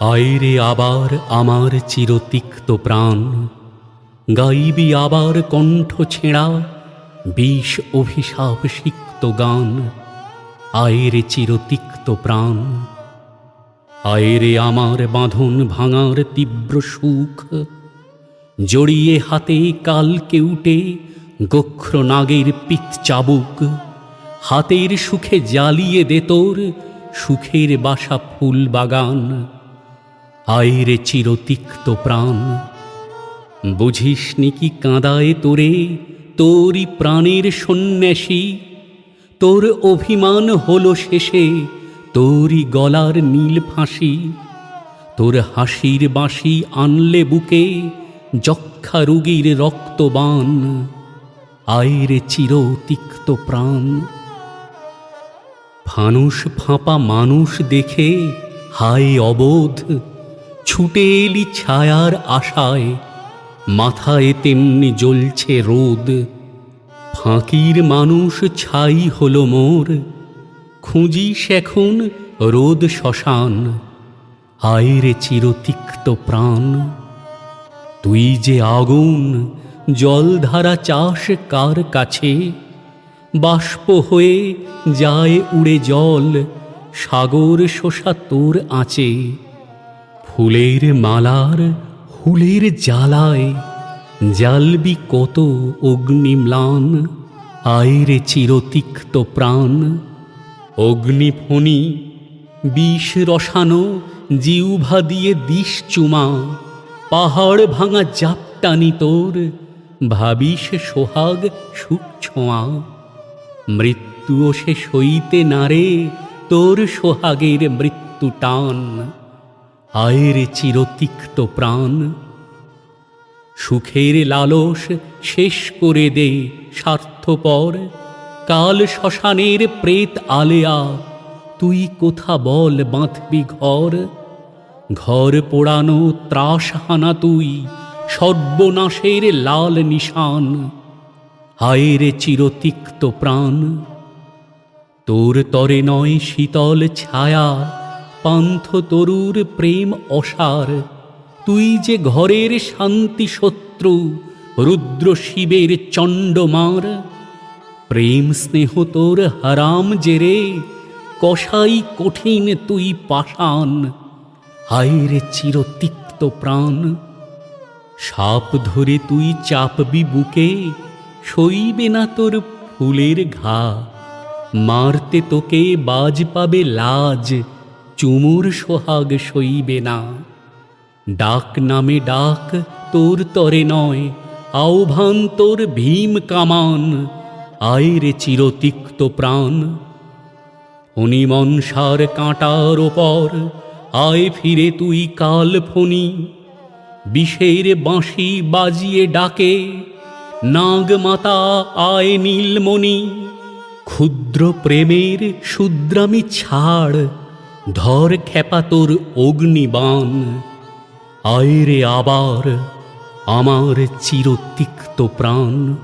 আয়রে আবার আমার চিরতিক্ত প্রাণ। গাইবি আবার কণ্ঠ ছেঁড়া, বিষ অভিশাপ সিক্ত গান। আয়রে চিরতিক্ত প্রাণ। আয়রে আমার বাঁধন ভাঙার তীব্র সুখ। জড়িয়ে হাতে কাল কেউটে গোখ্র নাগের পিত চাবুক। হাতের সুখে জ্বালিয়ে দে তোর সুখের বাসা ফুল বাগান। আয়রে চিরতিক্ত প্রাণ। বুঝিস নি কি কাঁদায় তোরে? তোরই প্রাণের সন্ন্যাসী। তোর অভিমান হলো শেষে, তোরই গলার নীল ফাঁসি। তোর হাসির বাঁশি আনলে বুকে যক্ষা রুগীর রক্তবান। আয়রে চিরতিক্ত প্রাণ। ফানুষ ফাঁপা মানুষ দেখে হায় অবোধ ছুটে এলি ছায়ার আশায়, মাথায় তেমনি জ্বলছে রোদ। ফাঁকির মানুষ ছাই হলো মোর, খুঁজিস এখন রোদ শ্মশান আয়ের চিরতিক্ত প্রাণ। তুই যে আগুন, জলধারা চাষ কার কাছে? বাষ্প হয়ে যায় উড়ে জল, সাগর শোষা তোর আঁচে। ফুলের মালার হুলের জ্বালায়। জ্বালবি কত অগ্নিম্লান, আয়রে চিরতিক্ত প্রাণ। অগ্নিফণি বিষ রসানো জিউভা দিয়ে দিস চুমা। পাহাড় ভাঙা জাপটানি তোর, ভাবিস সোহাগ সুখ ছোঁয়া মৃত্যুও সে সইতে নারে, তোর সোহাগের মৃত্যু টান। আয়ের চিরতিক্ত প্রাণ। সুখের লালস শেষ করে দে স্বার্থপর। কাল শ্মশানের প্রেত আলেয়া, তুই কোথা বল বাঁধবি ঘর? ঘর পোড়ানো ত্রাস হানা তুই, সর্বনাশের লাল নিশান। হায়রে চিরতিক্ত প্রাণ, তোর তরে নয় শীতল ছায়া পান্থ তরুর প্রেম অসার। তুই যে ঘরের শান্তি শত্রু, রুদ্র শিবের চণ্ডমার। প্রেম স্নেহ তোর হারাম জেরে কষাই কঠিন তুই পাষাণ। হায়রে চিরতিক্ত প্রাণ। সাপ ধরে তুই চাপবি বুকে, সইবে না তোর ফুলের ঘা। মারতে তোকে বাজ পাবে লাজ চুমুর সোহাগ সইবে না। ডাক নামে ডাক তোর তরে নয়, আহ্বান তোর ভীম কামান আয়রে চিরতিক্ত প্রাণ। ফণিমনসার কাঁটার ওপর, আয় ফিরে তুই কাল ফণি। বিষের বাঁশি বাজিয়ে ডাকে নাগমাতা আয় নীলমণি। ক্ষুদ্র প্রেমের শুদ্রামি ছাড় ধর খেপা তোর অগ্নিবান আয়রে আবার আমার চিরতিক্ত প্রাণ।